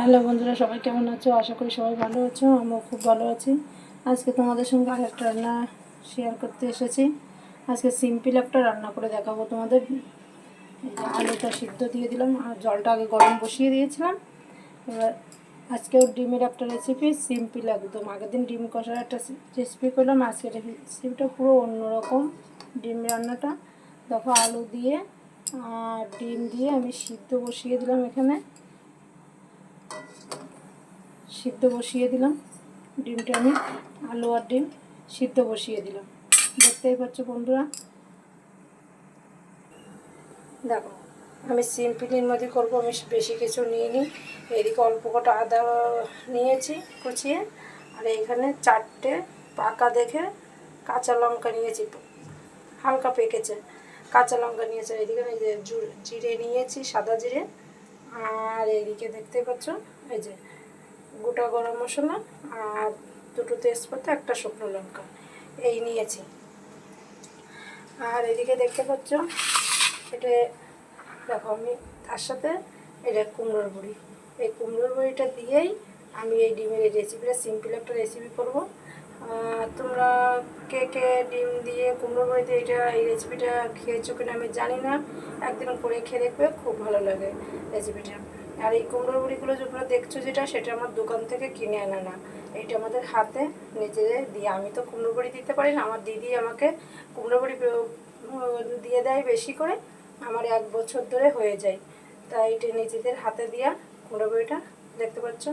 Hello বন্ধুরা, সবাই কেমন আছো? আশা করি সবাই ভালো আছো, আমিও খুব ভালো আছি। আজকে তোমাদের সঙ্গে আরেকটা রান্না শেয়ার করতে এসেছি। আজকে সিম্পল একটা রান্না করে দেখাবো তোমাদের। আলুটা সিদ্ধ দিয়ে দিলাম, আর জলটা আগে গরম বসিয়ে দিয়েছিলাম। এবার আজকেও ডিমের একটা রেসিপি সিম্পল একদম। আগের দিন ডিম কষার একটা রেসিপি করলাম আজকের রেসিপিটা পুরো অন্যরকম ডিম রান্নাটা। দেখো আলু দিয়ে, আর ডিম দিয়ে আমি সিদ্ধ বসিয়ে দিলাম এখানে। সিদ্ধ বসিয়ে দিলাম। ডিমটা আমি আলু আর ডিম সিদ্ধ বসিয়ে দিলাম। দেখতেই পাচ্ছ বন্ধুরা? দেখো, আমি সিম্পলির মধ্যে করব, আমি বেশি কিছু নিয়ে নিই এদিকে অল্প কটা আদা নিয়েছি কুচিয়ে, আর এখানে চারটে পাকা দেখে কাঁচা লঙ্কা নিয়েছি। হালকা পেকেছে, কাঁচা লঙ্কা নিয়েছে। জু- জিরে নিয়েছি, সাদা জিরে। আর এদিকে দেখতে পাচ্ছ, এই যে গোটা গরম মশলা আর দুটো তেজপাতা, একটা শুকনো লঙ্কা, এই নিয়েছি। আর এদিকে দেখতে পাচ্ছ, এটা দেখো আমি তার সাথে এটা কুমড়োর বড়ি। এই কুমড়োর বড়িটা দিয়েই আমি এই ডিমের এই রেসিপিটা সিম্পল একটা রেসিপি করব। তোমরা কে কে ডিম দিয়ে কুমড়ো বড়ি দিয়ে এটা এই রেসিপিটা খেয়েছো কিনা আমি জানি না। একদিন করে খেয়ে দেখবে, খুব ভালো লাগে রেসিপিটা আর এই কুমড়োর বড়িগুলো যেগুলো দেখছ যেটা, সেটা আমার দোকান থেকে কিনে আনা না। এইটা আমাদের হাতে নিজেদের দিয়ে। আমি তো কুমড়ো বড়ি দিতে পারি না, আমার দিদি আমাকে কুমড়ো বড়ি দিয়ে দেয় বেশি করে। আমার এক বছর ধরে হয়ে যায়। তাই এটা নিজেদের হাতে দিয়া কুমড়ো বড়িটা দেখতে পাচ্ছ।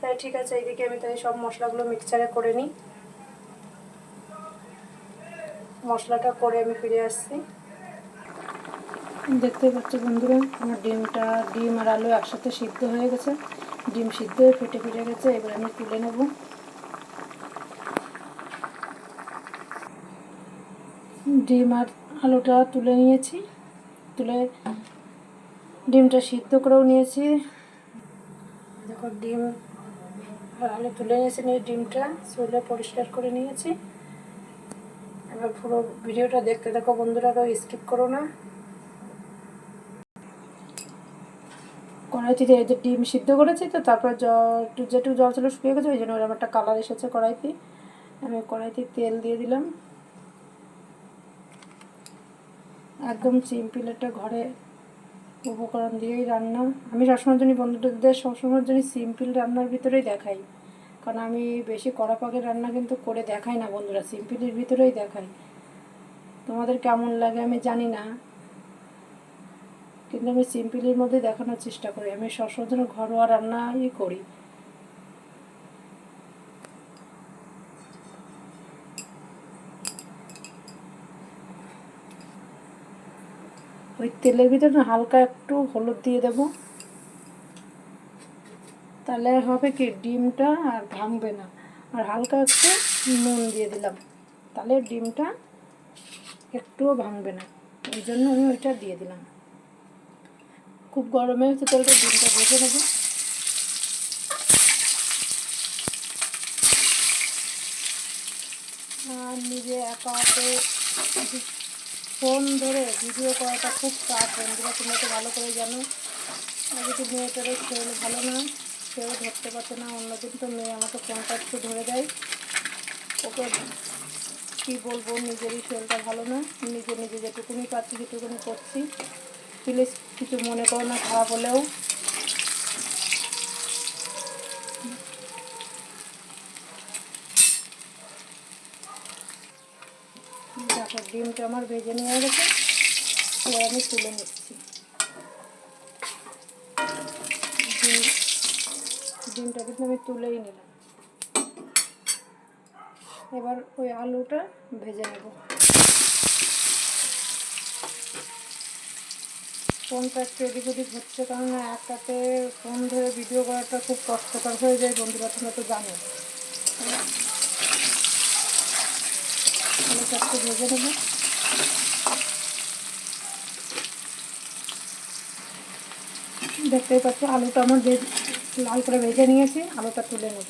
তাই ঠিক আছে, এইদিকে আমি তাই সব মশলাগুলো মিক্সচারে করে নিই। মশলাটা করে আমি ফিরে আসছি। দেখতে পাচ্ছি বন্ধুরা, আমার ডিমটা, ডিম আর আলু একসাথে সিদ্ধ হয়ে গেছে। ডিম সিদ্ধ হয়ে ফেটে ফেটে গেছে, এবার আমি তুলে নেব। ডিম আর আলুটা তুলে নিয়েছি, তুলে ডিমটা সিদ্ধ করেও নিয়েছি। দেখো, ডিম আলু তুলে নিয়েছি, নিয়ে ডিমটা চুলে পরিষ্কার করে নিয়েছি। এবার পুরো ভিডিওটা দেখতে দেখো বন্ধুরা, কেউ স্কিপ করো না। কড়াইতে যে ডিম সিদ্ধ করেছি তো, তারপর জল যেটুকু জল ছিল শুকিয়ে গেছে, ওই জন্য ওরকম একটা কালার এসেছে কড়াইতে। আমি কড়াইতে তেল দিয়ে দিলাম। একদম সিম্পল একটা ঘরে উপকরণ দিয়েই রান্না। আমি সবসময়ের জন্য বন্ধুদের সবসময়ের জন্য সিম্পল রান্নার ভিতরেই দেখাই। কারণ আমি বেশি কড়া পাকের রান্না কিন্তু করে দেখাই না বন্ধুরা, সিম্পলের ভিতরেই দেখাই। তোমাদের কেমন লাগে আমি জানি না। কিন্তু আমি সিম্পলের মধ্যে দেখানোর চেষ্টা করি। আমি সবসময় ঘরোয়া রান্নাই করি। ওই তেলের ভিতরে হালকা একটু হলুদ দিয়ে দেব। তাহলে হবে কি? ডিমটা আর ভাঙবে না। আর হালকা একটু নুন দিয়ে দিলাম। তাহলে ডিমটা একটুও ভাঙবে না। এই জন্য আমি ওইটা দিয়ে দিলাম। খুব গরমে হচ্ছে তেলটা ডিমটা ভেজে নেব। আর নিজে একা হাতে ফোন ধরে ভিডিও করাটা খুব চাপ বন্ধুরা, তোমরা তো ভালো করে জানো। আর যদি মেয়েটারও শরীর ভালো না কেউ ধরতে পারছে না, অন্যদিন তো মেয়ে আমাকে ফোনটা একটু ধরে দেয়। ওকে কী বলব, নিজেরই শরীরটা ভালো না, নিজে নিজে যেটুকুনি পাচ্ছি যেটুকুনি করছি। প্লিজ কিছু মনে করো না, খারাপ হলেও। দেখো, ডিমটা আমার ভেজে নিয়ে গেছে, এবার আমি তুলে নিচ্ছি ডিম ডিমটা কিন্তু আমি তুলেই নিলাম। এবার ওই আলুটা ভেজে নেব। ফোনটা একটু এদিক ওদিক হচ্ছে, কারণ একটাতে ফোন ধরে ভিডিও করাটা খুব কষ্টকর হয়ে যায় বন্ধুরা তোমরা তো জানো। আলুটা একটু ভেজে নেব। দেখতেই পাচ্ছি আলুটা আমার লাল করে ভেজে নিয়েছি, আলুটা তুলে নেব।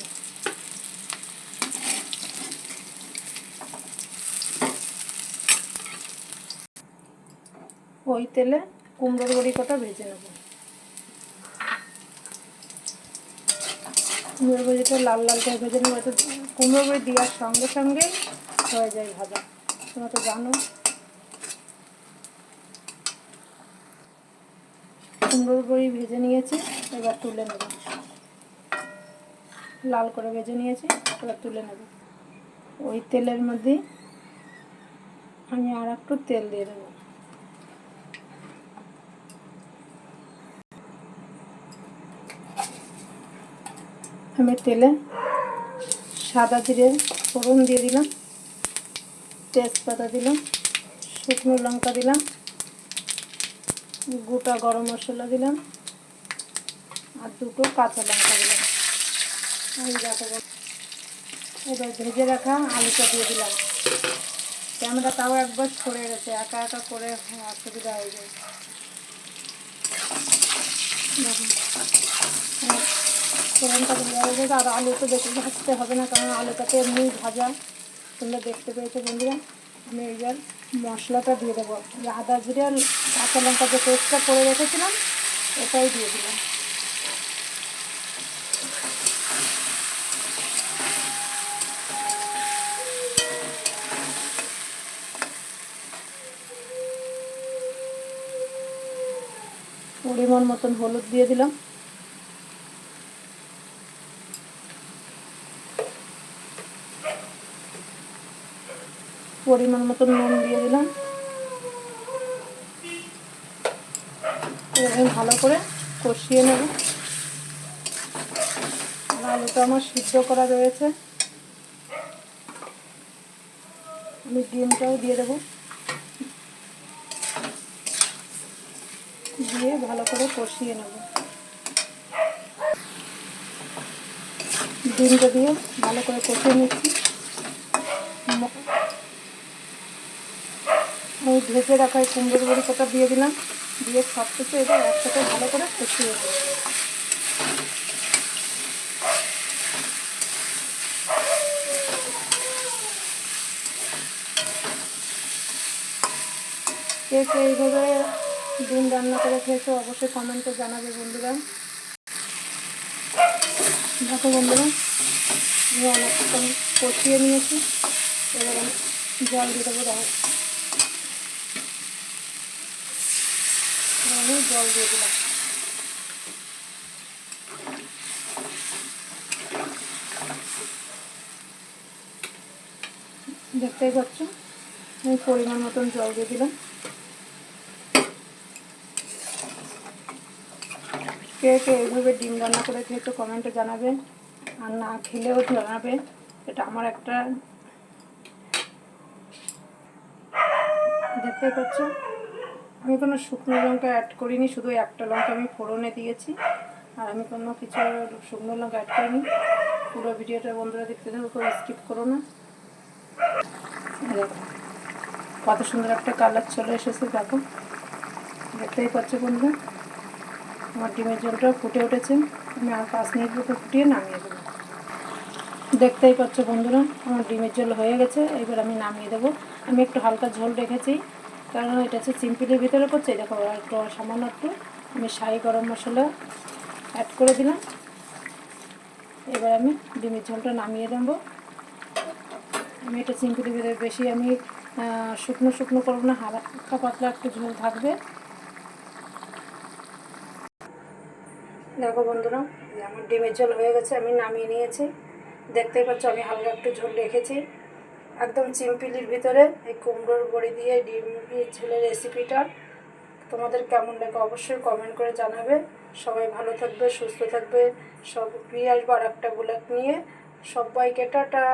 ওই তেলে কুমড়োর বড়ি কটা ভেজে নেব। কুমড়োর বড়িটা লাল লাল করে ভেজে নেব তো কুমড়োর বড়ি দেওয়ার সঙ্গে সঙ্গে হয়ে যায় ভাজা। তোমরা তো জানো। কুমড়োর বড়ি ভেজে নিয়েছি, এবার তুলে নেব। লাল করে ভেজে নিয়েছি, এবার তুলে নেব। ওই তেলের মধ্যে আমি আর একটু তেল দিয়ে দেবো। আমি তেলে সাদা জিরে ফোড়ন দিয়ে দিলাম, তেজপাতা দিলাম, শুকনো লঙ্কা দিলাম, গোটা গরম মশলা দিলাম, আর দুটো কাঁচা লঙ্কা দিলাম। এবার ভেজে রাখা আলুটা দিয়ে দিলাম। ক্যামেরা তাও একবার ছড়ে গেছে, একা একা করে অসুবিধা হয়ে যায়। আর আলু তো বেশি ভাজতে হবে না, কারণ আলুটাতে এমনি ভাজা। তোমরা দেখতে পেয়েছ বন্ধুরা। আমি এইবার মশলাটা দিয়ে দেবো। আদা জিরে কাঁচা লঙ্কা যে পেস্টটা করে রেখেছিলাম, ওটাই দিয়ে দিলাম। পরিমাণ মতন হলুদ দিয়ে দিলাম। পরিমাণ মতন নুন দিয়ে দিলাম। ভালো করে কষিয়ে নেব। আলুটা আমার সিদ্ধ করা রয়েছে। আমি ডিমটাও দিয়ে দেবো। দিয়ে ভালো করে কষিয়ে নেব। ডিমটা দিয়ে ভালো করে কষিয়ে নিচ্ছি। আমি ভেজে রাখা এই কুমড়োর বড়ি কটা দিয়ে দিলাম। দিয়ে সব কিছু এবার একসাথে ভালো করে কষিয়ে নেব। এইভাবে ডিম রান্না করে খেয়েছো, অবশ্যই কমেন্টে জানাবে বন্ধুরা। দেখো বন্ধুরা, আমি অনেকক্ষণ কষিয়ে নিয়েছি, এবার আমি জল দিয়ে দেবো দেখো। আমি জল দিয়ে দিলাম। দেখতেই পাচ্ছ, আমি পরিমাণ মতন জল দিয়ে দিলাম। কে কে এইভাবে ডিম রান্না করে খেয়ে খেয়েছো কমেন্টে জানাবে আর না খেলেও জানাবে। এটা আমার একটা দেখতে পাচ্ছ? আমি কোনো শুকনো লঙ্কা অ্যাড করিনি, শুধু একটা লঙ্কা আমি ফোড়নে দিয়েছি। আর আমি কোনো কিছু শুকনো লঙ্কা অ্যাড করিনি। পুরো ভিডিওটা বন্ধুরা দেখতে থাকো স্কিপ করো না। কত সুন্দর একটা কালার চলে এসেছে, দেখো। দেখতেই পাচ্ছ বন্ধুরা? আমার ডিমের জলটা ফুটে উঠেছে। আমি আর পাঁচ মিনিট মতো ফুটিয়ে নামিয়ে দেবো। দেখতেই পাচ্ছ বন্ধুরা, আমার ডিমের জল হয়ে গেছে। এবার আমি নামিয়ে দেবো। আমি একটু হালকা ঝোল রেখেছি। কারণ এটা হচ্ছে সিম্পিলের ভিতরে করছে। দেখো একটু সামান্য একটু আমি শাহি গরম মশলা অ্যাড করে দিলাম। এবার আমি ডিমের ঝোলটা নামিয়ে দেবো। আমি এটা সিম্পিলের ভিতরে বেশি আমি শুকনো শুকনো করব না। হালকা পাতলা একটু ঝোল থাকবে। দেখো বন্ধুরা আমার ডিমের ঝোল হয়ে গেছে, আমি নামিয়ে নিয়েছি। দেখতেই পাচ্ছ, আমি হালকা একটু ঝোল রেখেছি। একদম চিম্পিলির ভিতরে এই কুমড়োর বড়ি দিয়ে ডিম ঝোলের রেসিপিটা তোমাদের কেমন লাগে অবশ্যই কমেন্ট করে জানাবে। সবাই ভালো থাকবে, সুস্থ থাকবে। সব ফিরে আসব আর একটা ব্লগ নিয়ে। সবাইকে টাটা।